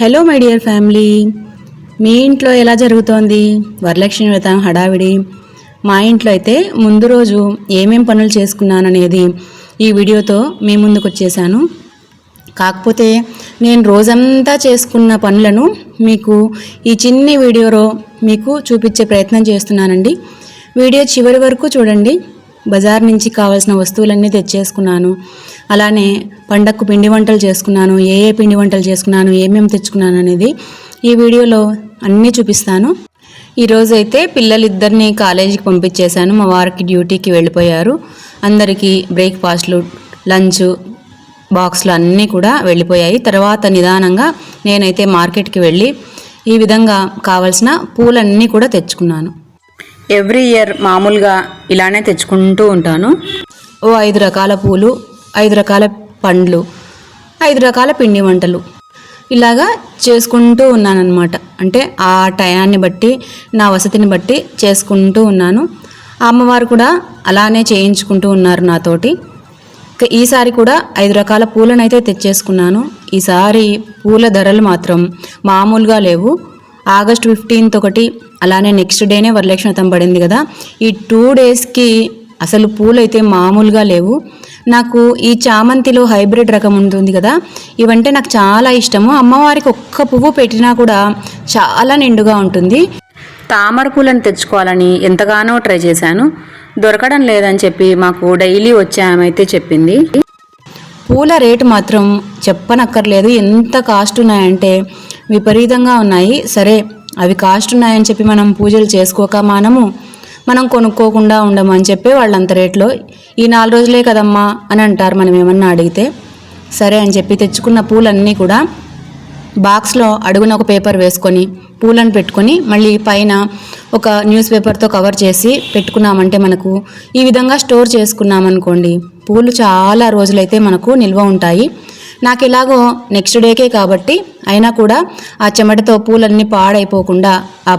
Hello my dear family మీ ఇంట్లో ఎలా జరుగుతోంది? వరలక్ష్మి వ్రతం హడావిడి. మా ఇంట్లో అయితే ముందు రోజు ఏమేం పనులు చేసుకున్నాననేది ఈ వీడియోతో మీ ముందుకు వచ్చేసాను. కాకపోతే నేను రోజంతా చేసుకున్న పనులను మీకు ఈ చిన్ని వీడియోలో మీకు చూపించే ప్రయత్నం చేస్తున్నానండి. వీడియో చివరి వరకు చూడండి. బజార్ నుంచి కావాల్సిన వస్తువులన్నీ తెచ్చేసుకున్నాను. అలానే పండక్కు పిండి వంటలు చేసుకున్నాను. ఏ ఏ పిండి వంటలు చేసుకున్నాను ఏమేమి తెచ్చుకున్నాను అనేది ఈ వీడియోలో అన్నీ చూపిస్తాను. ఈరోజైతే అయితే పిల్లలిద్దరిని కాలేజీకి పంపించేశాను. మా వారికి డ్యూటీకి వెళ్ళిపోయారు. అందరికీ బ్రేక్ఫాస్ట్లు లంచ్ బాక్స్లు అన్నీ కూడా వెళ్ళిపోయాయి. తర్వాత నిదానంగా నేనైతే మార్కెట్కి వెళ్ళి ఈ విధంగా కావలసిన పూలన్నీ కూడా తెచ్చుకున్నాను. ఎవ్రీ ఇయర్ మామూలుగా ఇలానే తెచ్చుకుంటూ ఉంటాను. ఓ ఐదు రకాల పూలు ఐదు రకాల పండ్లు ఐదు రకాల పిండి వంటలు ఇలాగా చేసుకుంటూ ఉన్నానన్నమాట. అంటే ఆ టయాన్ని బట్టి నా వసతిని బట్టి చేసుకుంటూ ఉన్నాను. అమ్మవారు కూడా అలానే చేయించుకుంటూ ఉన్నారు నాతోటి. ఈసారి కూడా ఐదు రకాల పూలను అయితే తెచ్చేసుకున్నాను. ఈసారి పూల ధరలు మాత్రం మామూలుగా లేవు. ఆగస్ట్ ఫిఫ్టీన్త్ ఒకటి అలానే నెక్స్ట్ డేనే వరలక్ష్మి వ్రతం పడింది కదా. ఈ టూ డేస్కి అసలు పూలు అయితే మామూలుగా లేవు. నాకు ఈ చామంతిలో హైబ్రిడ్ రకం ఉంటుంది కదా ఇవంటే నాకు చాలా ఇష్టము. అమ్మవారికి ఒక్క పువ్వు పెట్టినా కూడా చాలా నిండుగా ఉంటుంది. తామర పూలను తెచ్చుకోవాలని ఎంతగానో ట్రై చేశాను. దొరకడం లేదని చెప్పి మాకు డైలీ వచ్చే ఆమె అయితే చెప్పింది. పూల రేటు మాత్రం చెప్పనక్కర్లేదు. ఎంత కాస్ట్ ఉన్నాయంటే విపరీతంగా ఉన్నాయి. సరే అవి కాస్ట్ ఉన్నాయని చెప్పి మనం పూజలు చేసుకోక మనము? మనం కొనుక్కోకుండా ఉండము అని చెప్పి వాళ్ళంత రేట్లో ఈ నాలుగు రోజులే కదమ్మా అని అంటారు. మనం ఏమన్నా అడిగితే సరే అని చెప్పి తెచ్చుకున్న పూలన్నీ కూడా బాక్స్లో అడుగున ఒక పేపర్ వేసుకొని పూలను పెట్టుకొని మళ్ళీ పైన ఒక న్యూస్ పేపర్తో కవర్ చేసి పెట్టుకున్నామంటే మనకు ఈ విధంగా స్టోర్ చేసుకున్నామనుకోండి పూలు చాలా రోజులైతే మనకు నిల్వ ఉంటాయి. నాకు ఎలాగో నెక్స్ట్ డేకే కాబట్టి అయినా కూడా ఆ చెమటతో పూలన్నీ పాడైపోకుండా ఆ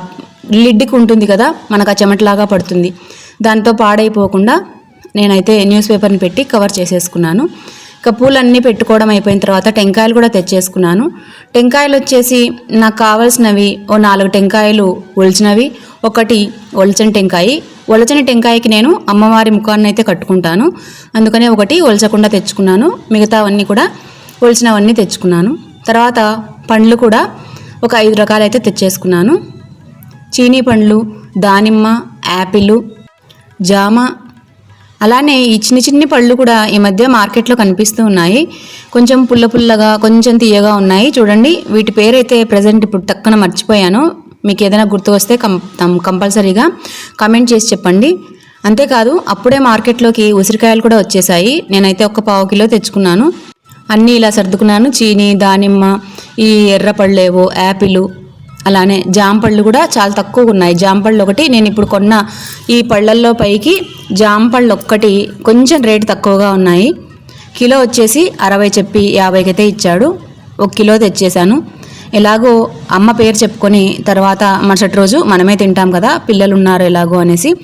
లిడ్కి ఉంటుంది కదా మనకు ఆ చెమటలాగా పడుతుంది. దాంతో పాడైపోకుండా నేనైతే న్యూస్ పేపర్ని పెట్టి కవర్ చేసేసుకున్నాను. ఇక పూలన్నీ పెట్టుకోవడం అయిపోయిన తర్వాత టెంకాయలు కూడా తెచ్చేసుకున్నాను. టెంకాయలు వచ్చేసి నాకు కావాల్సినవి ఓ నాలుగు టెంకాయలు ఒలిచినవి. ఒకటి ఒలచని టెంకాయ. ఒలచని టెంకాయకి నేను అమ్మవారి ముఖాన్ని అయితే కట్టుకుంటాను. అందుకనే ఒకటి ఒలచకుండా తెచ్చుకున్నాను. మిగతావన్నీ కూడా ఒలిచినవన్నీ తెచ్చుకున్నాను. తర్వాత పండ్లు కూడా ఒక ఐదు రకాలైతే తెచ్చేసుకున్నాను. చీనీ పండ్లు దానిమ్మ యాపిల్ జామ అలానే ఈ చిన్ని చిన్ని పళ్ళు కూడా ఈ మధ్య మార్కెట్లో కనిపిస్తూ ఉన్నాయి. కొంచెం పుల్ల పుల్లగా కొంచెం తీయగా ఉన్నాయి. చూడండి వీటి పేరైతే ప్రజెంట్ ఇప్పుడు తక్కన మర్చిపోయాను. మీకు ఏదైనా గుర్తు వస్తే కం కంపల్సరీగా కమెంట్ చేసి చెప్పండి. అంతేకాదు అప్పుడే మార్కెట్లోకి ఉసిరికాయలు కూడా వచ్చేసాయి. నేనైతే ఒక పావు కిలో తెచ్చుకున్నాను. అన్నీ ఇలా సర్దుకున్నాను. చీని దానిమ్మ ఈ ఎర్రపళ్ళేవో యాపిల్ అలానే జాంపళ్ళు కూడా చాలా తక్కువగా ఉన్నాయి. జాంపళ్ళు ఒకటి నేను ఇప్పుడు కొన్న ఈ పళ్ళల్లో పైకి జాంపళ్ళు ఒక్కటి కొంచెం రేటు తక్కువగా ఉన్నాయి. కిలో వచ్చేసి అరవై చెప్పి యాభైకైతే అయితే ఇచ్చాడు. ఒక కిలో తెచ్చేశాను. ఎలాగో అమ్మ పేరు చెప్పుకొని తర్వాత మరుసటి రోజు మనమే తింటాం కదా పిల్లలు ఉన్నారు ఎలాగో అనేసి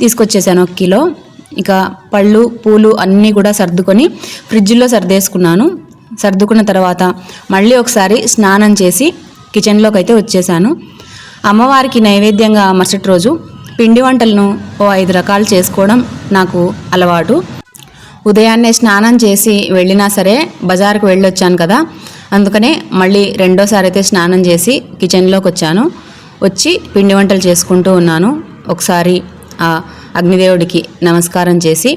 తీసుకొచ్చేసాను ఒక కిలో. ఇక పళ్ళు పూలు అన్నీ కూడా సర్దుకొని ఫ్రిడ్జ్లో సర్దేసుకున్నాను. సర్దుకున్న తర్వాత మళ్ళీ ఒకసారి స్నానం చేసి కిచెన్లోకి అయితే వచ్చేసాను. అమ్మవారికి నైవేద్యంగా మరుసటి రోజు పిండి వంటలను ఓ ఐదు రకాలు చేసుకోవడం నాకు అలవాటు. ఉదయాన్నే స్నానం చేసి వెళ్ళినా సరే బజార్కు వెళ్ళొచ్చాను కదా అందుకనే మళ్ళీ రెండోసారి అయితే స్నానం చేసి కిచెన్లోకి వచ్చాను వచ్చి పిండి వంటలు చేసుకుంటూ ఉన్నాను. ఒకసారి ఆ అగ్నిదేవుడికి నమస్కారం చేసి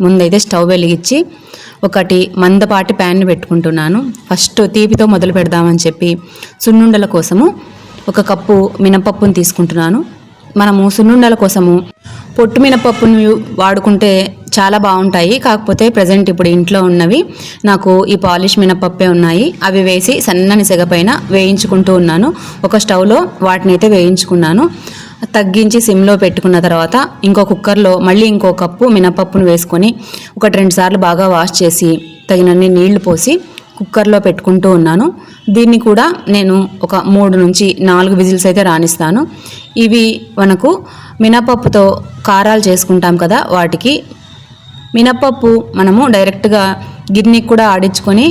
ముందైతే స్టవ్ వెలిగించి ఒకటి మందపాటి ప్యాన్ పెట్టుకుంటున్నాను. ఫస్ట్ తీపితో మొదలు పెడదామని చెప్పి సున్నుండల కోసము ఒక కప్పు మినపప్పును తీసుకుంటున్నాను. మనము సున్నుండల కోసము పొట్టు మినపప్పును వాడుకుంటే చాలా బాగుంటాయి. కాకపోతే ప్రజెంట్ ఇప్పుడు ఇంట్లో ఉన్నవి నాకు ఈ పాలిష్ మినపప్పే ఉన్నాయి. అవి వేసి సన్నని సెగ పైన వేయించుకుంటూ ఉన్నాను. ఒక స్టవ్లో వాటిని అయితే వేయించుకున్నాను. తగ్గించి సిమ్లో పెట్టుకున్న తర్వాత ఇంకో కుక్కర్లో మళ్ళీ ఇంకో కప్పు మినపప్పును వేసుకొని ఒకటి రెండు సార్లు బాగా వాష్ చేసి తగినన్ని నీళ్ళు పోసి కుక్కర్లో పెట్టుకుంటూ ఉన్నాను. దీన్ని కూడా నేను ఒక మూడు నుంచి నాలుగు విజిల్స్ అయితే రాణిస్తాను. ఇవి మనకు మినపప్పుతో కారాలు చేసుకుంటాం కదా వాటికి. మినపప్పు మనము డైరెక్ట్గా గిన్నెకి కూడా ఆడించుకొని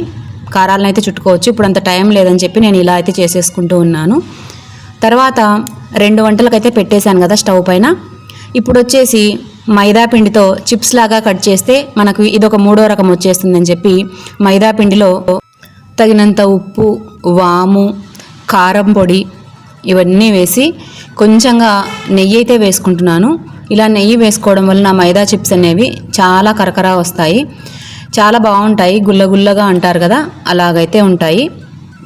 కారాలను అయితే చుట్టుకోవచ్చు. ఇప్పుడు అంత టైం లేదని చెప్పి నేను ఇలా అయితే చేసేసుకుంటూ ఉన్నాను. తర్వాత రెండు వంటలకైతే పెట్టేశాను కదా స్టవ్ పైన. ఇప్పుడు వచ్చేసి మైదా పిండితో చిప్స్ లాగా కట్ చేస్తే మనకు ఇదొక మూడో రకం వచ్చేస్తుందని చెప్పి మైదా పిండిలో తగినంత ఉప్పు వాము కారం పొడి ఇవన్నీ వేసి కొంచెంగా నెయ్యి అయితే వేసుకుంటున్నాను. ఇలా నెయ్యి వేసుకోవడం వల్ల నా మైదా చిప్స్ అనేవి చాలా కరకరా వస్తాయి. చాలా బాగుంటాయి గుల్లగుల్లగా అంటారు కదా అలాగైతే ఉంటాయి.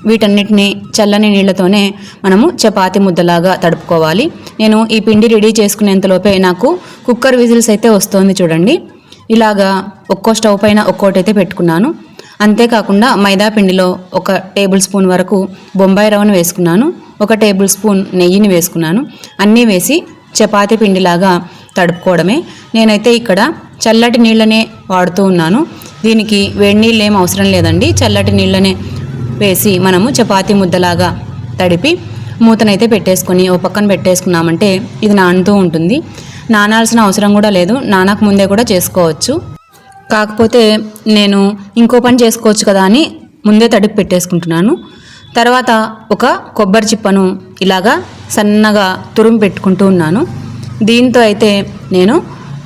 వీటన్నిటిని చల్లని నీళ్ళతోనే మనము చపాతి ముద్దలాగా తడుపుకోవాలి. నేను ఈ పిండి రెడీ చేసుకునేంతలోపే నాకు కుక్కర్ విజిల్స్ అయితే వస్తుంది చూడండి. ఇలాగా ఒక్కో స్టవ్ పైన ఒక్కోటైతే పెట్టుకున్నాను. అంతేకాకుండా మైదా పిండిలో ఒక టేబుల్ స్పూన్ వరకు బొంబాయి రవ్వను వేసుకున్నాను. ఒక టేబుల్ స్పూన్ నెయ్యిని వేసుకున్నాను. అన్నీ వేసి చపాతీ పిండిలాగా తడుపుకోవడమే. నేనైతే ఇక్కడ చల్లటి నీళ్ళనే వాడుతూ ఉన్నాను. దీనికి వేడి నీళ్ళు ఏం అవసరం లేదండి. చల్లటి నీళ్ళనే వేసి మనము చపాతీ ముద్దలాగా తడిపి మూతనైతే పెట్టేసుకొని ఓ పక్కన పెట్టేసుకున్నామంటే ఇది నానుతూ ఉంటుంది. నానాల్సిన అవసరం కూడా లేదు. నానాక ముందే కూడా చేసుకోవచ్చు. కాకపోతే నేను ఇంకో పని చేసుకోవచ్చు కదా అని ముందే తడిపి పెట్టేసుకుంటున్నాను. తర్వాత ఒక కొబ్బరి చిప్పను ఇలాగా సన్నగా తురుము పెట్టుకుంటూ ఉన్నాను. దీంతో అయితే నేను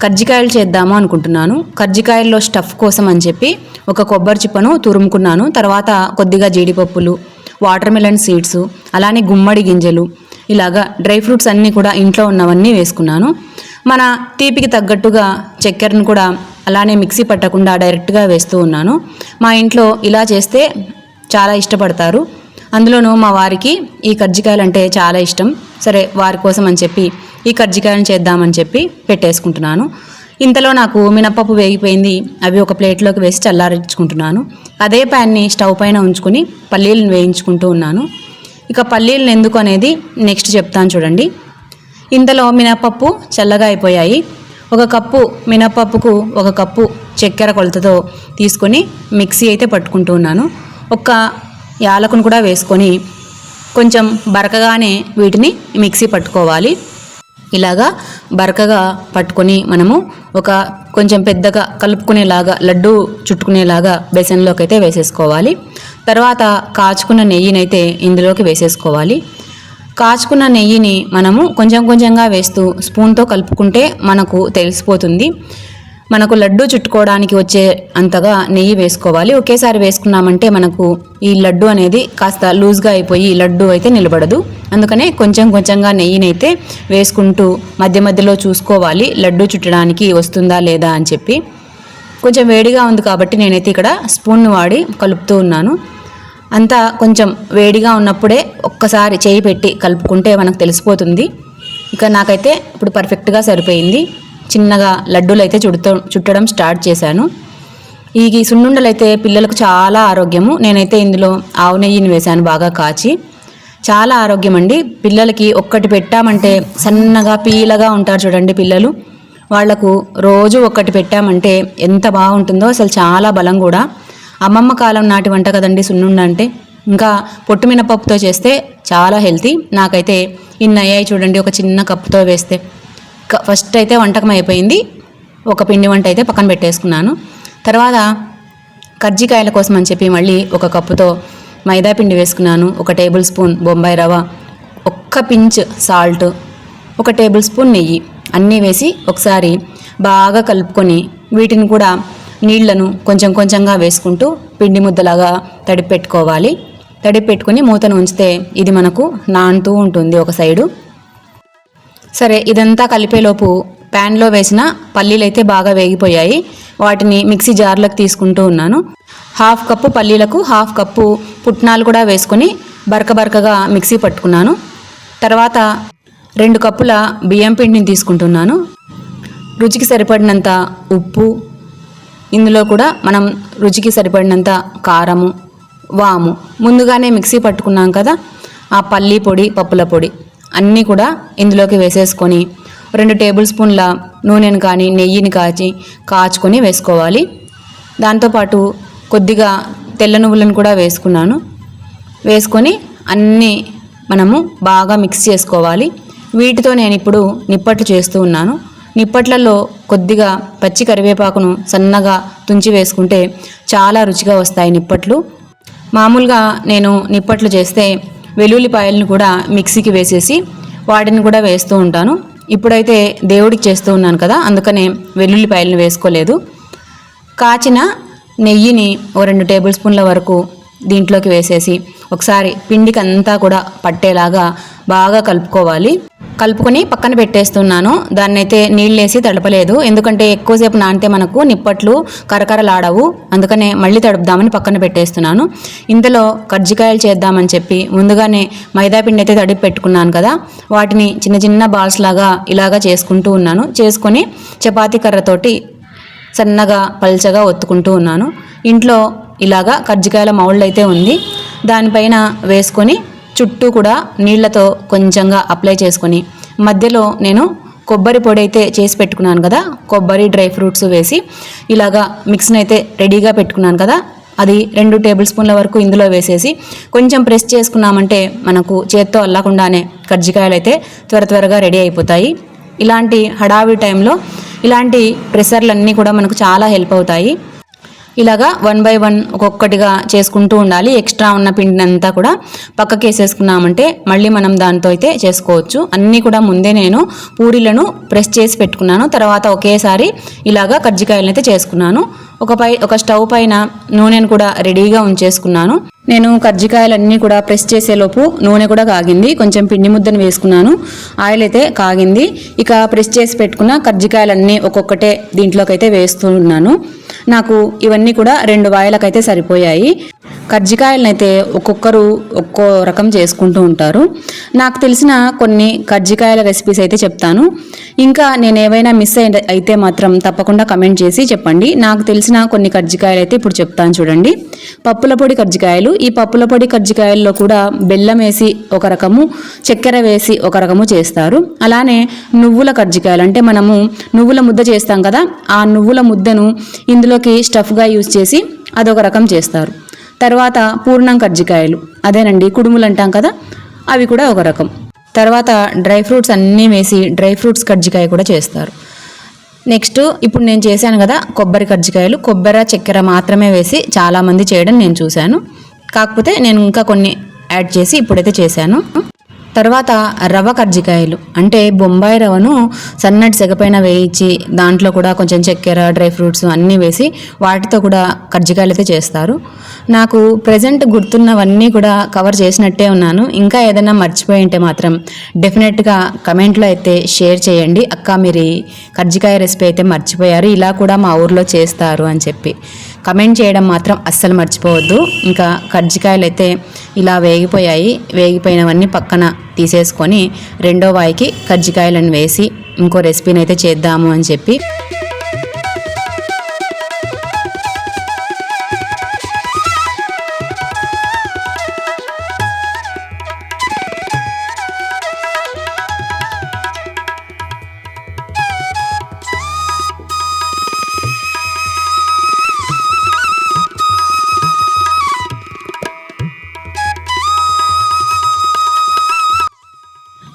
కజ్జికాయలు చేద్దాము అనుకుంటున్నాను. కజ్జికాయల్లో స్టఫ్ కోసం అని చెప్పి ఒక కొబ్బరి చిప్పను తురుముకున్నాను. తర్వాత కొద్దిగా జీడిపప్పులు వాటర్ మిలన్ సీడ్స్ అలానే గుమ్మడి గింజలు ఇలాగా డ్రై ఫ్రూట్స్ అన్నీ కూడా ఇంట్లో ఉన్నవన్నీ వేసుకున్నాను. మన తీపికి తగ్గట్టుగా చక్కెరను కూడా అలానే మిక్సీ పట్టకుండా డైరెక్ట్గా వేస్తూ ఉన్నాను. మా ఇంట్లో ఇలా చేస్తే చాలా ఇష్టపడతారు. అందులోనూ మా వారికి ఈ కజ్జికాయలు అంటే చాలా ఇష్టం. సరే వారి కోసం అని చెప్పి ఈ కజ్జికాయలను చేద్దామని చెప్పి పెట్టేసుకుంటున్నాను. ఇంతలో నాకు మినపప్పు వేగిపోయింది. అవి ఒక ప్లేట్లోకి వేసి చల్లారించుకుంటున్నాను. అదే ప్యాన్ని స్టవ్ పైన ఉంచుకుని పల్లీలను వేయించుకుంటూ ఉన్నాను. ఇక పల్లీలను ఎందుకు అనేది నెక్స్ట్ చెప్తాను చూడండి. ఇంతలో మినపప్పు చల్లగా అయిపోయాయి. ఒక కప్పు మినపప్పుకు ఒక కప్పు చక్కెర కొలతతో తీసుకొని మిక్సీ అయితే పట్టుకుంటూ ఉన్నాను. ఒక యాలకును కూడా వేసుకొని కొంచెం బరకగానే వీటిని మిక్సీ పట్టుకోవాలి. ఇలాగా బరకగా పట్టుకొని మనము ఒక కొంచెం పెద్దగా కలుపుకునేలాగా లడ్డు చుట్టుకునేలాగా బెసన్లోకి అయితే వేసేసుకోవాలి. తర్వాత కాచుకున్న నెయ్యినైతే ఇందులోకి వేసేసుకోవాలి. కాచుకున్న నెయ్యిని మనము కొంచెం కొంచెంగా వేస్తూ స్పూన్తో కలుపుకుంటే మనకు తెలిసిపోతుంది. మనకు లడ్డు చుట్టుకోవడానికి వచ్చే అంతగా నెయ్యి వేసుకోవాలి. ఒకేసారి వేసుకున్నామంటే మనకు ఈ లడ్డు అనేది కాస్త లూజ్గా అయిపోయి లడ్డు అయితే నిలబడదు. అందుకనే కొంచెం కొంచెంగా నెయ్యినైతే వేసుకుంటూ మధ్య మధ్యలో చూసుకోవాలి. లడ్డు చుట్టడానికి వస్తుందా లేదా అని చెప్పి. కొంచెం వేడిగా ఉంది కాబట్టి నేనైతే ఇక్కడ స్పూన్ వాడి కలుపుతూ ఉన్నాను. అంతా కొంచెం వేడిగా ఉన్నప్పుడే ఒక్కసారి చేయి పెట్టి కలుపుకుంటే మనకు తెలిసిపోతుంది. ఇక నాకైతే ఇప్పుడు పర్ఫెక్ట్గా సరిపోయింది. చిన్నగా లడ్డూలు అయితే చుడుతూ చుట్టడం స్టార్ట్ చేశాను. ఈ సున్నుండలు అయితే పిల్లలకు చాలా ఆరోగ్యము. నేనైతే ఇందులో ఆవు నెయ్యిని వేశాను బాగా కాచి. చాలా ఆరోగ్యం అండి పిల్లలకి ఒక్కటి పెట్టామంటే సన్నగా పీలగా ఉంటారు చూడండి పిల్లలు. వాళ్ళకు రోజు ఒక్కటి పెట్టామంటే ఎంత బాగుంటుందో అసలు చాలా బలం కూడా. అమ్మమ్మ కాలం నాటి వంట కదండి సున్నుండ అంటే. ఇంకా పొట్టు మినపప్పుతో చేస్తే చాలా హెల్తీ. నాకైతే ఇన్ని అయ్యాయి చూడండి ఒక చిన్న కప్పుతో వేస్తే. ఫస్ట్ అయితే వంటకం అయిపోయింది. ఒక పిండి వంట అయితే పక్కన పెట్టేసుకున్నాను. తర్వాత కజ్జికాయల కోసం అని చెప్పి మళ్ళీ ఒక కప్పుతో మైదా పిండి వేసుకున్నాను. ఒక టేబుల్ స్పూన్ బొంబాయి రవ్వ ఒక్క పించ్ సాల్ట్ ఒక టేబుల్ స్పూన్ నెయ్యి అన్నీ వేసి ఒకసారి బాగా కలుపుకొని వీటిని కూడా నీళ్ళను కొంచెం కొంచెంగా వేసుకుంటూ పిండి ముద్దలాగా తడిపెట్టుకోవాలి. తడిపెట్టుకుని మూతను ఉంచితే ఇది మనకు నానుతూ ఉంటుంది ఒక సైడు. సరే ఇదంతా కలిపేలోపు ప్యాన్లో వేసిన పల్లీలు అయితే బాగా వేగిపోయాయి. వాటిని మిక్సీ జార్లోకి తీసుకుంటూ ఉన్నాను. హాఫ్ కప్పు పల్లీలకు హాఫ్ కప్పు పుట్నాలు కూడా వేసుకొని బరక బరకగా మిక్సీ పట్టుకున్నాను. తర్వాత రెండు కప్పుల బియ్యం పిండిని తీసుకుంటున్నాను. రుచికి సరిపడినంత ఉప్పు ఇందులో కూడా మనం రుచికి సరిపడినంత కారము వాము ముందుగానే మిక్సీ పట్టుకున్నాం కదా ఆ పల్లీ పొడి పప్పుల పొడి. అన్నీ కూడా ఇందులోకి వేసేసుకొని రెండు టేబుల్ స్పూన్ల నూనెను కానీ నెయ్యిని కాచి కాచుకొని వేసుకోవాలి. దాంతోపాటు కొద్దిగా తెల్ల నువ్వులను కూడా వేసుకున్నాను. వేసుకొని అన్నీ మనము బాగా మిక్స్ చేసుకోవాలి. వీటితో నేను ఇప్పుడు నిప్పట్లు చేస్తూ ఉన్నాను. నిప్పట్లలో కొద్దిగా పచ్చి కరివేపాకును సన్నగా తుంచి వేసుకుంటే చాలా రుచిగా వస్తాయి నిప్పట్లు. మామూలుగా నేను నిప్పట్లు చేస్తే వెల్లుల్లిపాయలను కూడా మిక్సీకి వేసేసి వాటిని కూడా వేస్తూ ఉంటాను. ఇప్పుడైతే దేవుడికి చేస్తూ ఉన్నాను కదా అందుకనే వెల్లుల్లిపాయలను వేసుకోలేదు. కాచిన నెయ్యిని ఓ రెండు టేబుల్ స్పూన్ల వరకు దీంట్లోకి వేసేసి ఒకసారి పిండికి అంతా కూడా పట్టేలాగా బాగా కలుపుకోవాలి. కలుపుకొని పక్కన పెట్టేస్తున్నాను. దాన్ని అయితే నీళ్ళు వేసి తడపలేదు. ఎందుకంటే ఎక్కువసేపు నానితే మనకు నిప్పట్లు కరకరలాడవు. అందుకనే మళ్ళీ తడుపుదామని పక్కన పెట్టేస్తున్నాను. ఇంతలో కజ్జికాయలు చేద్దామని చెప్పి ముందుగానే మైదా పిండి అయితే తడిపి పెట్టుకున్నాను కదా. వాటిని చిన్న చిన్న బాల్స్ లాగా ఇలాగా చేసుకుంటూ ఉన్నాను. చేసుకొని చపాతీ కర్రతోటి సన్నగా పల్చగా ఒత్తుకుంటూ ఉన్నాను. ఇంట్లో ఇలాగా కజ్జికాయల మౌల్డ్ అయితే ఉంది. దానిపైన వేసుకొని చుట్టూ కూడా నీళ్ళతో కొంచెంగా అప్లై చేసుకొని మధ్యలో నేను కొబ్బరి పొడి అయితే చేసి పెట్టుకున్నాను కదా కొబ్బరి డ్రై ఫ్రూట్స్ వేసి ఇలాగా మిక్స్ని అయితే రెడీగా పెట్టుకున్నాను కదా అది రెండు టేబుల్ స్పూన్ల వరకు ఇందులో వేసేసి కొంచెం ప్రెస్ చేసుకున్నామంటే మనకు చేత్తో అల్లకుండానే కజ్జికాయలు అయితే త్వర త్వరగా రెడీ అయిపోతాయి. ఇలాంటి హడావి టైంలో ఇలాంటి ప్రెషర్లన్నీ కూడా మనకు చాలా హెల్ప్ అవుతాయి. ఇలాగా వన్ బై వన్ ఒక్కొక్కటిగా చేసుకుంటూ ఉండాలి. ఎక్స్ట్రా ఉన్న పిండిని అంతా కూడా పక్కకి వేసేసుకున్నామంటే మళ్ళీ మనం దాంతో అయితే చేసుకోవచ్చు. అన్నీ కూడా ముందే నేను పూరీలను ప్రెస్ చేసి పెట్టుకున్నాను. తర్వాత ఒకేసారి ఇలాగా కజ్జికాయలను అయితే చేసుకున్నాను. ఒక పై ఒక స్టవ్ పైన నూనెను కూడా రెడీగా ఉంచేసుకున్నాను. నేను కజ్జికాయలన్నీ కూడా ప్రెస్ చేసేలోపు నూనె కూడా కాగింది. కొంచెం పిండి ముద్దను వేసుకున్నాను. ఆయిల్ అయితే కాగింది. ఇక ప్రెస్ చేసి పెట్టుకున్న కజ్జికాయలన్నీ ఒక్కొక్కటే దీంట్లోకి అయితే వేస్తున్నాను నాకు ఇవన్నీ కూడా రెండు వాయిలకైతే సరిపోయాయి. కజ్జికాయలనైతే ఒక్కొక్కరు ఒక్కో రకం చేసుకుంటూ ఉంటారు. నాకు తెలిసిన కొన్ని కజ్జికాయల రెసిపీస్ అయితే చెప్తాను. ఇంకా నేను ఏవైనా మిస్ అయి అయితే మాత్రం తప్పకుండా కమెంట్ చేసి చెప్పండి. నాకు తెలిసిన కొన్ని కజ్జికాయలు అయితే ఇప్పుడు చెప్తాను చూడండి. పప్పుల పొడి కజ్జికాయలు ఈ పప్పుల పొడి కజ్జికాయల్లో కూడా బెల్లం వేసి ఒక రకము చక్కెర వేసి ఒక రకము చేస్తారు. అలానే నువ్వుల కజ్జికాయలు అంటే మనము నువ్వుల ముద్ద చేస్తాం కదా ఆ నువ్వుల ముద్దను ఇందులోకి స్టఫ్గా యూజ్ చేసి అదొక రకం చేస్తారు. తర్వాత పూర్ణం కజ్జికాయలు అదేనండి కుడుములు అంటాం కదా? అవి కూడా ఒక రకం. తర్వాత డ్రై ఫ్రూట్స్ అన్నీ వేసి డ్రై ఫ్రూట్స్ కజ్జికాయ కూడా చేస్తారు. నెక్స్ట్ ఇప్పుడు నేను చేశాను కదా కొబ్బరి కజ్జికాయలు కొబ్బరి చక్కెర మాత్రమే వేసి చాలామంది చేయడం నేను చూశాను. కాకపోతే నేను ఇంకా కొన్ని యాడ్ చేసి ఇప్పుడైతే చేశాను. తర్వాత రవ కర్జికాయలు. అంటే బొంబాయి రవ్వను సన్నటి సెగపైన వేయించి దాంట్లో కూడా కొంచెం చక్కెర డ్రై ఫ్రూట్స్ అన్నీ వేసి వాటితో కూడా కర్జికాయలు అయితే చేస్తారు. నాకు ప్రజెంట్ గుర్తున్నవన్నీ కూడా కవర్ చేసినట్టే ఉన్నాను. ఇంకా ఏదైనా మర్చిపోయి ఉంటే మాత్రం డెఫినెట్గా కమెంట్లో అయితే షేర్ చేయండి. అక్క మీరు కర్జికాయ రెసిపీ అయితే మర్చిపోయారు. ఇలా కూడా మా ఊర్లో చేస్తారు అని చెప్పి. కమెంట్ చేయడం మాత్రం అస్సలు మర్చిపోవద్దు. ఇంకా కజ్జికాయలు అయితే ఇలా వేగిపోయాయి. వేగిపోయినవన్నీ పక్కన తీసేసుకొని రెండో వాయికి కజ్జికాయలను వేసి ఇంకో రెసిపీని అయితే చేద్దాము అని చెప్పి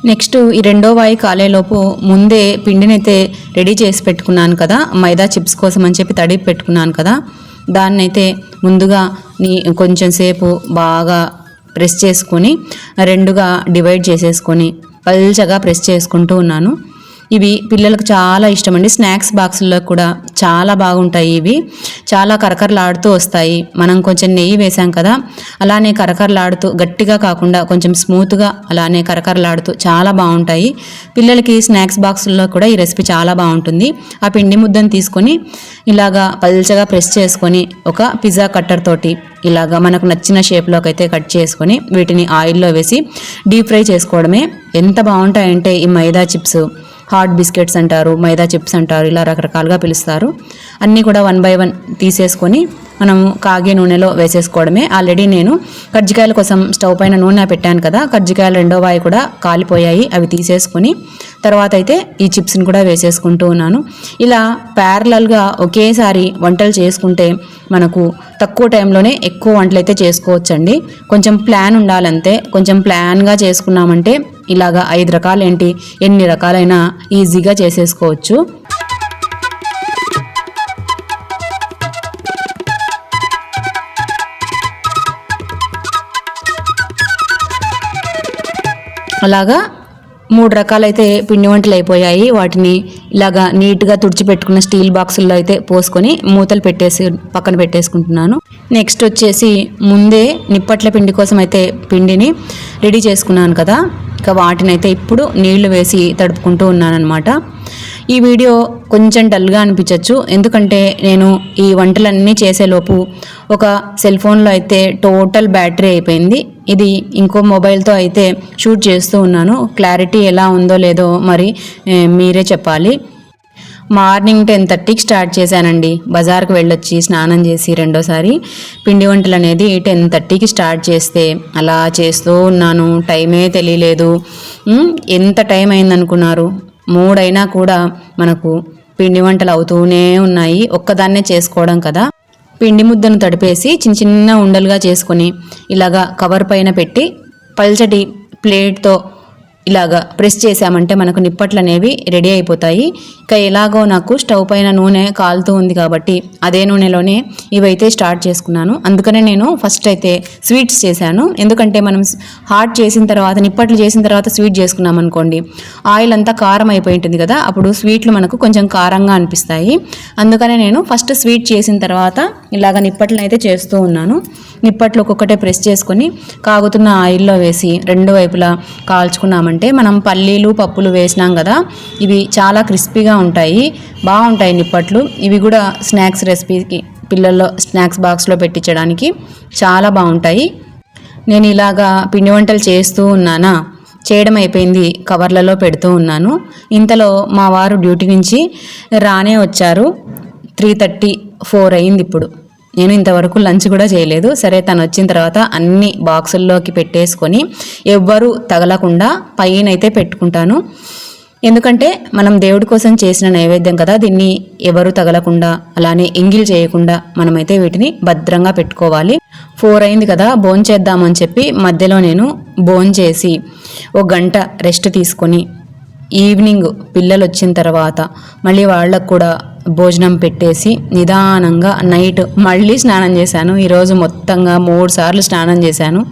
నెక్స్ట్ ఈ రెండో వాయి కాలేలోపు ముందే పిండినైతే రెడీ చేసి పెట్టుకున్నాను కదా మైదా చిప్స్ కోసం అని చెప్పి తడిపి పెట్టుకున్నాను కదా దాన్నైతే ముందుగా నీ కొంచెం సేపు బాగా ప్రెస్ చేసుకొని రెండుగా డివైడ్ చేసేసుకొని పల్చగా ప్రెస్ చేసుకుంటూ ఉన్నాను. ఇవి పిల్లలకు చాలా ఇష్టం అండి స్నాక్స్ బాక్సుల్లో కూడా చాలా బాగుంటాయి ఇవి. చాలా కరకరలాడుతూ వస్తాయి. మనం కొంచెం నెయ్యి వేసాం కదా అలానే కరకరలాడుతూ గట్టిగా కాకుండా కొంచెం స్మూత్గా అలానే కరకరలాడుతూ చాలా బాగుంటాయి. పిల్లలకి స్నాక్స్ బాక్సుల్లో కూడా ఈ రెసిపీ చాలా బాగుంటుంది. ఆ పిండి ముద్దను తీసుకొని ఇలాగా పల్చగా ప్రెస్ చేసుకొని ఒక పిజ్జా కట్టర్ తోటి ఇలాగా మనకు నచ్చిన షేప్లోకి అయితే కట్ చేసుకొని వీటిని ఆయిల్లో వేసి డీప్ ఫ్రై చేసుకోవడమే. ఎంత బాగుంటాయంటే ఈ మైదా చిప్స్. హాట్ బిస్కెట్స్ అంటారు మైదా చిప్స్ అంటారు ఇలా రకరకాలుగా పిలుస్తారు. అన్నీ కూడా వన్ బై వన్ తీసేసుకొని మనం కాగే నూనెలో వేసేసుకోవడమే. ఆల్రెడీ నేను కజ్జికాయల కోసం స్టవ్ పైన నూనె పెట్టాను కదా కజ్జికాయలు రెండో వాయి కూడా కాలిపోయాయి. అవి తీసేసుకొని తర్వాత అయితే ఈ చిప్స్ని కూడా వేసేసుకుంటూ ఉన్నాను. ఇలా ప్యారలల్గా ఒకేసారి వంటలు చేసుకుంటే మనకు తక్కువ టైంలోనే ఎక్కువ వంటలు అయితే చేసుకోవచ్చండి. కొంచెం ప్లాన్ ఉండాలంతే. కొంచెం ప్లాన్గా చేసుకున్నామంటే ఇలాగా ఐదు రకాలేంటి? ఎన్ని రకాలైనా ఈజీగా చేసేసుకోవచ్చు. అలాగా మూడు రకాలైతే పిండి వంటలు అయిపోయాయి. వాటిని ఇలాగా నీట్గా తుడిచిపెట్టుకున్న స్టీల్ బాక్సుల్లో అయితే పోసుకొని మూతలు పెట్టేసి పక్కన పెట్టేసుకుంటున్నాను. నెక్స్ట్ వచ్చేసి ముందే నిప్పట్ల పిండి కోసం అయితే పిండిని రెడీ చేసుకున్నాను కదా. ఇక వాటిని అయితే ఇప్పుడు నీళ్ళు వేసి తడుపుకుంటూ ఉన్నానన్నమాట. ఈ వీడియో కొంచెం డల్గా అనిపించవచ్చు ఎందుకంటే నేను ఈ వంటలన్నీ చేసేలోపు ఒక సెల్ ఫోన్లో అయితే టోటల్ బ్యాటరీ అయిపోయింది. ఇది ఇంకో మొబైల్తో అయితే షూట్ చేస్తూ ఉన్నాను. క్లారిటీ ఎలా ఉందో లేదో మరి మీరే చెప్పాలి. మార్నింగ్ టెన్ థర్టీకి స్టార్ట్ చేశానండి. బజార్కి వెళ్ళొచ్చి స్నానం చేసి రెండోసారి పిండి వంటలు అనేది టెన్ థర్టీకి స్టార్ట్ చేస్తే అలా చేస్తూ ఉన్నాను. టైమే తెలియలేదు. ఎంత టైం అయిందనుకున్నారు? మూడైనా కూడా మనకు పిండి వంటలు అవుతూనే ఉన్నాయి. ఒక్కదాన్నే చేసుకోవడం కదా. పిండి ముద్దను తడిపేసి చిన్న చిన్న ఉండలుగా చేసుకొని ఇలాగా కవర్ పైన పెట్టి పల్చటి ప్లేట్తో ఇలాగా ప్రెస్ చేసామంటే మనకు నిప్పట్లు అనేవి రెడీ అయిపోతాయి. ఇక ఎలాగో నాకు స్టవ్ పైన నూనె కాలుతూ ఉంది కాబట్టి అదే నూనెలోనే ఇవైతే స్టార్ట్ చేసుకున్నాను. అందుకనే నేను ఫస్ట్ అయితే స్వీట్స్ చేశాను. ఎందుకంటే మనం హాట్ చేసిన తర్వాత నిప్పట్లు చేసిన తర్వాత స్వీట్ చేసుకున్నాం అనుకోండి ఆయిల్ అంతా కారం అయిపోయి ఉంటుంది కదా అప్పుడు స్వీట్లు మనకు కొంచెం కారంగా అనిపిస్తాయి. అందుకనే నేను ఫస్ట్ స్వీట్ చేసిన తర్వాత ఇలాగ నిప్పట్లను అయితే చేస్తూ ఉన్నాను. నిప్పట్లు ఒక్కొక్కటే ప్రెస్ చేసుకొని కాగుతున్న ఆయిల్లో వేసి రెండు వైపులా అంటే మనం పల్లీలు పప్పులు వేసినాం కదా ఇవి చాలా క్రిస్పీగా ఉంటాయి బాగుంటాయి నిప్పట్లు. ఇవి కూడా స్నాక్స్ రెసిపీకి పిల్లల్లో స్నాక్స్ బాక్స్లో పెట్టించడానికి చాలా బాగుంటాయి. నేను ఇలాగా పిండి వంటలు చేస్తూ ఉన్నానా? చేయడం అయిపోయింది కవర్లలో పెడుతూ ఉన్నాను. ఇంతలో మా వారు డ్యూటీ నుంచి రానే వచ్చారు. త్రీ థర్టీ ఫోర్ అయింది ఇప్పుడు. నేను ఇంతవరకు లంచ్ కూడా చేయలేదు. సరే తను వచ్చిన తర్వాత అన్ని బాక్సుల్లోకి పెట్టేసుకొని ఎవ్వరూ తగలకుండా పైన అయితే పెట్టుకుంటాను. ఎందుకంటే మనం దేవుడి కోసం చేసిన నైవేద్యం కదా దీన్ని ఎవరు తగలకుండా అలానే ఎంగిల్ చేయకుండా మనమైతే వీటిని భద్రంగా పెట్టుకోవాలి. ఫోర్ అయింది కదా బోన్ చేద్దామని చెప్పి మధ్యలో నేను బోన్ చేసి ఒక గంట రెస్ట్ తీసుకొని ఈవినింగ్ పిల్లలు వచ్చిన తర్వాత మళ్ళీ వాళ్ళకు కూడా భోజనం పెట్టేసి నిదానంగా నైట్ మళ్ళీ స్నానం చేశాను. ఈరోజు మొత్తంగా మూడు సార్లు స్నానం చేశాను.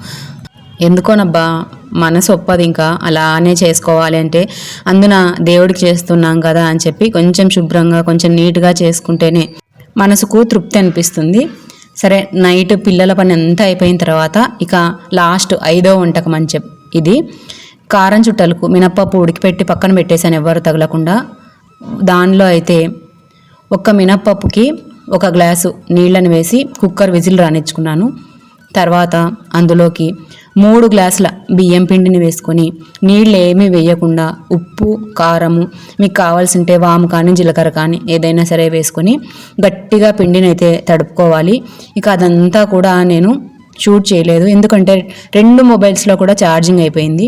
ఎందుకోనబ్బా? మనసు ఒప్పదు ఇంకా. అలానే చేసుకోవాలి అంటే అందున దేవుడికి చేస్తున్నాం కదా అని చెప్పి కొంచెం శుభ్రంగా కొంచెం నీట్గా చేసుకుంటేనే మనసుకు తృప్తి అనిపిస్తుంది. సరే నైట్ పిల్లల పని అంతా అయిపోయిన తర్వాత ఇక లాస్ట్ ఐదో వంటకం అని చెప్పి ఇది కారం చుట్టలకు మినప్పప్పు ఉడికిపెట్టి పక్కన పెట్టేశాను. ఎవ్వరు తగలకుండా. దానిలో అయితే ఒక్క మినప్పప్పుకి ఒక గ్లాసు నీళ్ళని వేసి కుక్కర్ విజిల్ రానిచ్చుకున్నాను. తర్వాత అందులోకి మూడు గ్లాసుల బియ్యం పిండిని వేసుకొని నీళ్ళు ఏమీ వేయకుండా ఉప్పు కారము మీకు కావాల్సింటే వాము కానీ జీలకర్ర కానీ ఏదైనా సరే వేసుకొని గట్టిగా పిండిని అయితే తడుపుకోవాలి. ఇక అదంతా కూడా నేను షూట్ చేయలేదు. ఎందుకంటే రెండు మొబైల్స్లో కూడా ఛార్జింగ్ అయిపోయింది.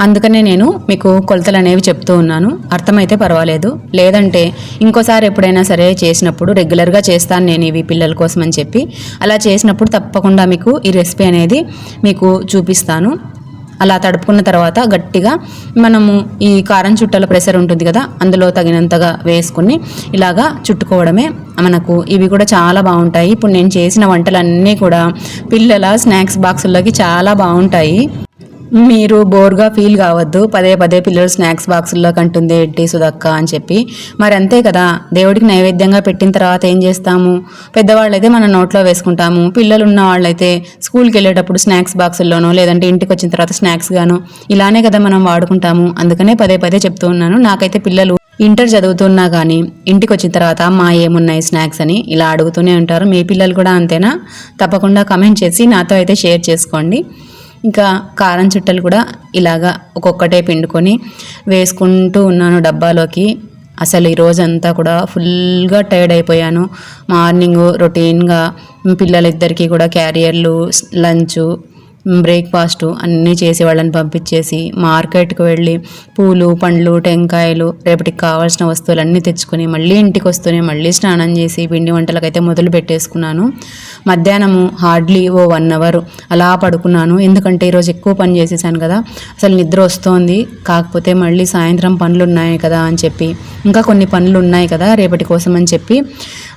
అందుకనే నేను మీకు కొలతలు అనేవి చెప్తూ ఉన్నాను. అర్థమైతే పర్వాలేదు. లేదంటే ఇంకోసారి ఎప్పుడైనా సరే చేసినప్పుడు రెగ్యులర్గా చేస్తాను నేను ఇవి పిల్లల కోసం అని చెప్పి. అలా చేసినప్పుడు తప్పకుండా మీకు ఈ రెసిపీ అనేది మీకు చూపిస్తాను. అలా తడుపుకున్న తర్వాత గట్టిగా మనము ఈ కారం చుట్టల ప్రెషర్ ఉంటుంది కదా అందులో తగినంతగా వేసుకుని ఇలాగా చుట్టుకోవడమే మనకు. ఇవి కూడా చాలా బాగుంటాయి. ఇప్పుడు నేను చేసిన వంటలన్నీ కూడా పిల్లల స్నాక్స్ బాక్సుల్లోకి చాలా బాగుంటాయి. మీరు బోర్గా ఫీల్ కావద్దు. పదే పదే పిల్లలు స్నాక్స్ బాక్సుల్లో కంటుంది ఎట్టి సుధక్క? అని చెప్పి. మరి అంతే కదా. దేవుడికి నైవేద్యంగా పెట్టిన తర్వాత ఏం చేస్తాము? పెద్దవాళ్ళైతే మన నోట్లో వేసుకుంటాము. పిల్లలు ఉన్న వాళ్ళైతే స్కూల్కి వెళ్ళేటప్పుడు స్నాక్స్ బాక్సుల్లోనో లేదంటే ఇంటికి వచ్చిన తర్వాత స్నాక్స్ గాను ఇలానే కదా మనం వాడుకుంటాము. అందుకనే పదే పదే చెప్తూ ఉన్నాను. నాకైతే పిల్లలు ఇంటర్ చదువుతున్నా కానీ ఇంటికి వచ్చిన తర్వాత మా ఏమున్నాయి స్నాక్స్? అని ఇలా అడుగుతూనే ఉంటారు. మీ పిల్లలు కూడా అంతేనా? తప్పకుండా కమెంట్ చేసి నాతో అయితే షేర్ చేసుకోండి. ఇంకా కారం చుట్టలు కూడా ఇలాగా ఒక్కొక్కటే పిండుకొని వేసుకుంటూ ఉన్నాను డబ్బాలోకి. అసలు ఈ రోజంతా కూడా ఫుల్గా టైర్డ్ అయిపోయాను. మార్నింగ్ రొటీన్గా పిల్లలిద్దరికీ కూడా క్యారియర్లు లంచ్ బ్రేక్ఫాస్ట్ అన్నీ చేసి వాళ్ళని పంపించేసి మార్కెట్కి వెళ్ళి పూలు పండ్లు టెంకాయలు రేపటికి కావాల్సిన వస్తువులన్నీ తెచ్చుకొని మళ్ళీ ఇంటికి వస్తూనే మళ్ళీ స్నానం చేసి పిండి వంటలకైతే మొదలు పెట్టేసుకున్నాను. మధ్యాహ్నము హార్డ్లీ ఓ వన్ అవర్ అలా పడుకున్నాను. ఎందుకంటే ఈరోజు ఎక్కువ పని చేసేసాను కదా అసలు నిద్ర వస్తోంది. కాకపోతే మళ్ళీ సాయంత్రం పనులు ఉన్నాయి కదా అని చెప్పి ఇంకా కొన్ని పనులు ఉన్నాయి కదా రేపటి కోసం అని చెప్పి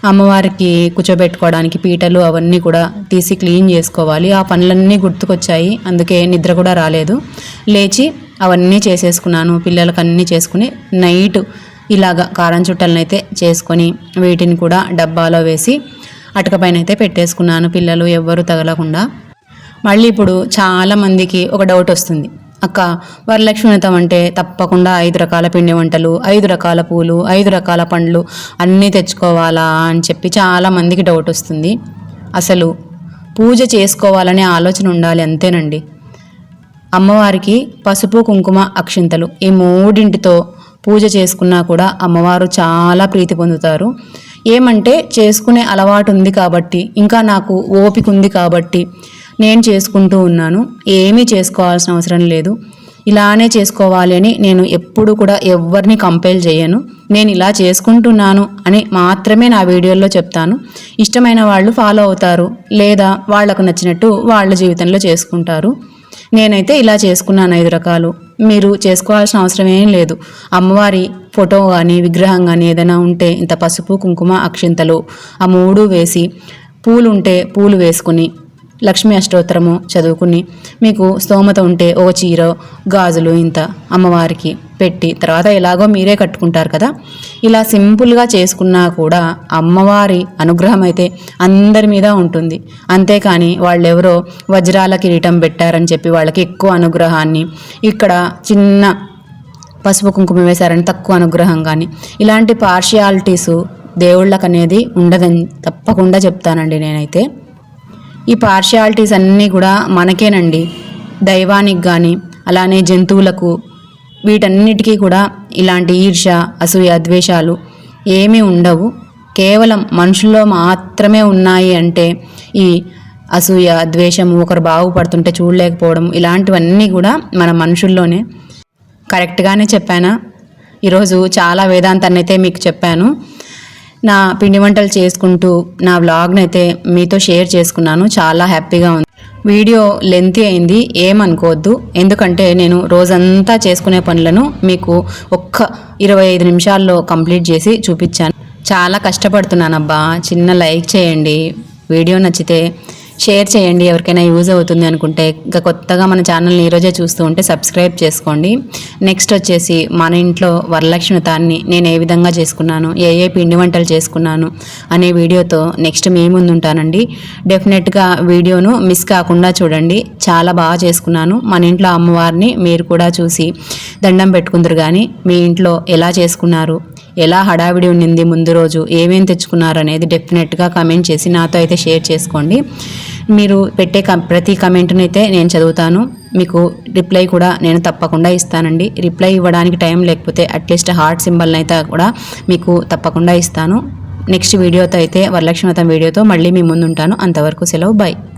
అమ్మవారికి కూర్చోబెట్టుకోవడానికి పీటలు అవన్నీ కూడా తీసి క్లీన్ చేసుకోవాలి. ఆ పనులన్నీ గుర్తుకొచ్చాయి. అందుకే నిద్ర కూడా రాలేదు. లేచి అవన్నీ చేసేసుకున్నాను. పిల్లలకు అన్నీ చేసుకుని నైట్ ఇలాగ కారం చుట్టలను అయితే చేసుకొని వీటిని కూడా డబ్బాలో వేసి అటుకపైన అయితే పెట్టేసుకున్నాను. పిల్లలు ఎవ్వరూ తగలకుండా. మళ్ళీ ఇప్పుడు చాలామందికి ఒక డౌట్ వస్తుంది. అక్క వరలక్ష్మి వ్రతం అంటే తప్పకుండా ఐదు రకాల పిండి వంటలు ఐదు రకాల పూలు ఐదు రకాల పండ్లు అన్నీ తెచ్చుకోవాలా అని చెప్పి చాలామందికి డౌట్ వస్తుంది. అసలు పూజ చేసుకోవాలనే ఆలోచన ఉండాలి అంతేనండి. అమ్మవారికి పసుపు కుంకుమ అక్షింతలు ఈ మూడింటితో పూజ చేసుకున్నా కూడా అమ్మవారు చాలా ప్రీతి పొందుతారు. ఏమంటే చేసుకునే అలవాటు ఉంది కాబట్టి ఇంకా నాకు ఓపిక ఉంది కాబట్టి నేను చేసుకుంటూ ఉన్నాను. ఏమీ చేసుకోవాల్సిన అవసరం లేదు. ఇలానే చేసుకోవాలి అని నేను ఎప్పుడు కూడా ఎవరిని కంపేల్ చేయను. నేను ఇలా చేసుకుంటున్నాను అని మాత్రమే నా వీడియోల్లో చెప్తాను. ఇష్టమైన వాళ్ళు ఫాలో అవుతారు. లేదా వాళ్ళకు నచ్చినట్టు వాళ్ళ జీవితంలో చేసుకుంటారు. నేనైతే ఇలా చేసుకున్నాను ఐదు రకాలు. మీరు చేసుకోవాల్సిన అవసరం ఏం లేదు. అమ్మవారి ఫోటో కానీ విగ్రహం కానీ ఏదైనా ఉంటే ఇంత పసుపు కుంకుమ అక్షింతలు ఆ మూడు వేసి పూలు ఉంటే పూలు వేసుకుని లక్ష్మీ అష్టోత్తరము చదువుకుని మీకు స్తోమత ఉంటే ఒక చీర గాజులు ఇంత అమ్మవారికి పెట్టి తర్వాత ఎలాగో మీరే కట్టుకుంటారు కదా. ఇలా సింపుల్గా చేసుకున్నా కూడా అమ్మవారి అనుగ్రహం అయితే అందరి మీద ఉంటుంది. అంతేకాని వాళ్ళెవరో వజ్రాల కిరీటం పెట్టారని చెప్పి వాళ్ళకి ఎక్కువ అనుగ్రహాన్ని ఇక్కడ చిన్న పసుపు కుంకుమ వేశారని తక్కువ అనుగ్రహం కానీ ఇలాంటి పార్షియాలిటీసు దేవుళ్ళకనేది ఉండదని తప్పకుండా చెప్తానండి నేనైతే. ఈ పార్షియాలిటీస్ అన్నీ కూడా మనకేనండి. దైవానికి కానీ అలానే జంతువులకు వీటన్నిటికీ కూడా ఇలాంటి ఈర్ష అసూయ ద్వేషాలు ఏమీ ఉండవు. కేవలం మనుషుల్లో మాత్రమే ఉన్నాయి అంటే ఈ అసూయ ద్వేషము ఒకరు బాగుపడుతుంటే చూడలేకపోవడం ఇలాంటివన్నీ కూడా మన మనుషుల్లోనే. కరెక్ట్గానే చెప్పానా? ఈరోజు చాలా వేదాంతాన్ని అయితే మీకు చెప్పాను. నా పిండి వంటలు చేసుకుంటూ నా వ్లాగ్ని అయితే మీతో షేర్ చేసుకున్నాను. చాలా హ్యాపీగా ఉంది. వీడియో లెంత్ అయింది. ఏమనుకోవద్దు. ఎందుకంటే నేను రోజంతా చేసుకునే పనులను మీకు ఒక్క ఇరవై ఐదు నిమిషాల్లో కంప్లీట్ చేసి చూపించాను. చాలా కష్టపడుతున్నానబ్బా. చిన్న లైక్ చేయండి. వీడియో నచ్చితే షేర్ చేయండి ఎవరికైనా యూజ్ అవుతుంది అనుకుంటే. ఇంకా కొత్తగా మన ఛానల్ని ఈరోజే చూస్తూ ఉంటే సబ్స్క్రైబ్ చేసుకోండి. నెక్స్ట్ వచ్చేసి మన ఇంట్లో వరలక్ష్మి తాన్ని నేను ఏ విధంగా చేసుకున్నాను ఏ ఏ పిండి వంటలు చేసుకున్నాను అనే వీడియోతో నెక్స్ట్ మీ ముందు ఉంటానండి. డెఫినెట్గా వీడియోను మిస్ కాకుండా చూడండి. చాలా బాగా చేసుకున్నాను. మన ఇంట్లో అమ్మవారిని మీరు కూడా చూసి దండం పెట్టుకుందరు కానీ మీ ఇంట్లో ఎలా చేసుకున్నారు ఎలా హడావిడి ఉండింది ముందు రోజు? ఏమేమి తెచ్చుకున్నారు అనేది డెఫినెట్గా కమెంట్ చేసి నాతో అయితే షేర్ చేసుకోండి. మీరు పెట్టే ప్రతి కమెంట్ని అయితే నేను చదువుతాను. మీకు రిప్లై కూడా నేను తప్పకుండా ఇస్తానండి. రిప్లై ఇవ్వడానికి టైం లేకపోతే అట్లీస్ట్ హార్ట్ సింబల్ని అయితే కూడా మీకు తప్పకుండా ఇస్తాను. నెక్స్ట్ వీడియోతో అయితే వరలక్ష్మి వీడియోతో మళ్ళీ మీ ముందు ఉంటాను అంతవరకు సెలవు. బాయ్